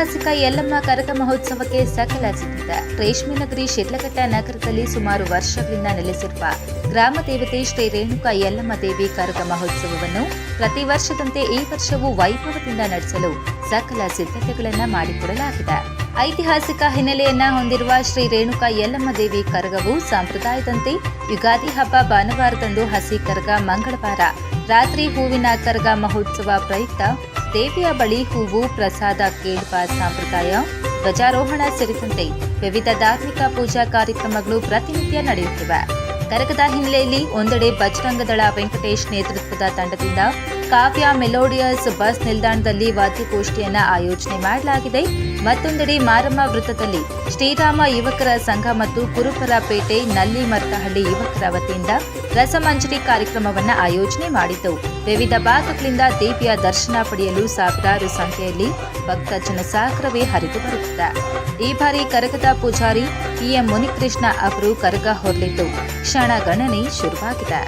ಯಲ್ಲಮ್ಮ ಕರಗ ಮಹೋತ್ಸವಕ್ಕೆ ಸಕಲ ಸಿದ್ಧ ರೇಷ್ಮೆ ನಗರಿ ಶಿಡ್ಲಘಟ್ಟ ನಗರದಲ್ಲಿ ಸುಮಾರು ವರ್ಷಗಳಿಂದ ನೆಲೆಸಿರುವ ಗ್ರಾಮ ದೇವತೆ ಶ್ರೀ ರೇಣುಕಾ ಯಲ್ಲಮ್ಮ ದೇವಿ ಕರಗ ಮಹೋತ್ಸವವನ್ನು ಪ್ರತಿ ವರ್ಷದಂತೆ ಈ ವರ್ಷವೂ ವೈಭವದಿಂದ ನಡೆಸಲು ಸಕಲ ಸಿದ್ಧತೆಗಳನ್ನು ಮಾಡಿಕೊಡಲಾಗಿದೆ. ಐತಿಹಾಸಿಕ ಹಿನ್ನೆಲೆಯನ್ನ ಹೊಂದಿರುವ ಶ್ರೀ ರೇಣುಕಾ ಯಲ್ಲಮ್ಮ ದೇವಿ ಕರಗವು ಸಂಪ್ರದಾಯದಂತೆ ಯುಗಾದಿ ಹಬ್ಬ ಭಾನುವಾರದಂದು ಹಸಿ ಕರಗ ಮಂಗಳವಾರ ರಾತ್ರಿ ಹೂವಿನ ಕರಗ ಮಹೋತ್ಸವ ಪ್ರಯುಕ್ತ ದೇವಿಯ ಬಳಿ ಹೂವು ಪ್ರಸಾದ ಕೇಳುವ ಸಂಪ್ರದಾಯ ಧ್ವಜಾರೋಹಣ ಸೇರಿದಂತೆ ವಿವಿಧ ಧಾರ್ಮಿಕ ಪೂಜಾ ಕಾರ್ಯಕ್ರಮಗಳು ಪ್ರತಿನಿತ್ಯ ನಡೆಯುತ್ತಿವೆ. ಕರಗದ ಹಿನ್ನೆಲೆಯಲ್ಲಿ ಒಂದೆಡೆ ಬಜರಂಗದಳ ವೆಂಕಟೇಶ್ ನೇತೃತ್ವದ ತಂಡದಿಂದ ಕಾವ್ಯ ಮೆಲೋಡಿಯಸ್ ಬಸ್ ನಿಲ್ದಾಣದಲ್ಲಿ ವಾದ್ಯಗೋಷ್ಠಿಯನ್ನ ಆಯೋಜನೆ ಮಾಡಲಾಗಿದೆ. ಮತ್ತೊಂದೆಡೆ ಮಾರಮ್ಮ ವೃತ್ತದಲ್ಲಿ ಶ್ರೀರಾಮ ಯುವಕರ ಸಂಘ ಮತ್ತು ಕುರುಪರಪೇಟೆ ನಲ್ಲಿ ಮರ್ತಹಳ್ಳಿ ಯುವಕರ ವತಿಯಿಂದ ರಸಮಂಜರಿ ಕಾರ್ಯಕ್ರಮವನ್ನು ಆಯೋಜನೆ ಮಾಡಿತು. ವಿವಿಧ ಭಾಗಗಳಿಂದ ದೇವಿಯ ದರ್ಶನ ಪಡೆಯಲು ಸಾವಿರಾರು ಸಂಖ್ಯೆಯಲ್ಲಿ ಭಕ್ತ ಜನಸಾಗರವೇ ಹರಿದು ಬರುತ್ತಿದೆ. ಈ ಬಾರಿ ಕರಗದ ಪೂಜಾರಿ ಪಿಎಂ ಮುನಿಕೃಷ್ಣ ಅವರು ಕರಗ ಹೊರಲಿದ್ದು ಕ್ಷಣಗಣನೆ ಶುರುವಾಗಿದೆ.